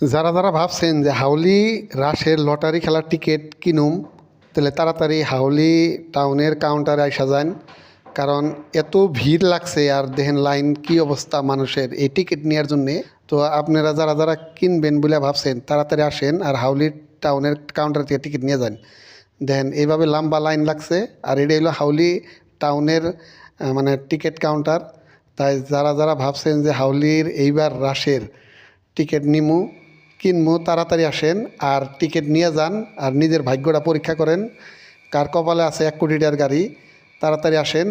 যারা যারা ভাবছেন যে হাউলি রাসের লটারি খেলার টিকিট কিনুম, তাহলে তাড়াতাড়ি হাউলি টাউনের কাউন্টারে আসা যান। কারণ এত ভিড় লাগছে আর দেখেন লাইন কি অবস্থা মানুষের এই টিকিট নেওয়ার জন্যে। তো আপনারা যারা যারা কিনবেন বলে ভাবছেন, তাড়াতাড়ি আসেন আর হাউলি টাউনের কাউন্টার থেকে টিকিট নিয়ে যান। দেখেন এইভাবে লম্বা লাইন লাগছে আর এটা হলো হাউলি টাউনের মানে টিকিট কাউন্টার তাই যারা যারা ভাবছেন যে হাউলির এইবার রাসের টিকিট নিমু কিনমু, তাড়াতাড়ি আসেন আর টিকিট নিয়ে যান আর নিজের ভাগ্যটা পরীক্ষা করেন। কার কপালে আছে এক কোটি টাকার গাড়ি, তাড়াতাড়ি আসেন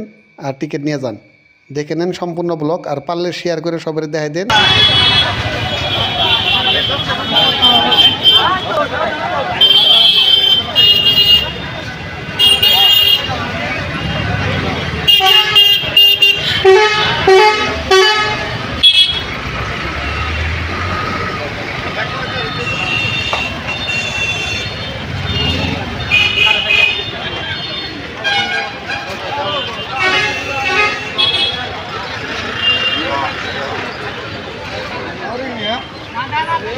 আর টিকিট নিয়ে যান। দেখে নেন সম্পূর্ণ ব্লগ আর পারলে শেয়ার করে সবাই দেখাই দেন।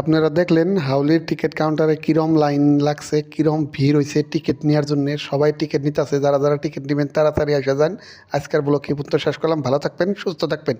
আপনারা দেখলেন হাউলির টিকিট কাউন্টারে কিরম লাইন লাগছে, কিরম ভিড় হয়েছে টিকিট নেওয়ার জন্য। সবাই টিকিট নিতে আছে, যারা যারা টিকিট নেবেন তাড়াতাড়ি আসা যান। আজকের ব্লগ পুত্র শেষ করলাম। ভালো থাকবেন, সুস্থ থাকবেন।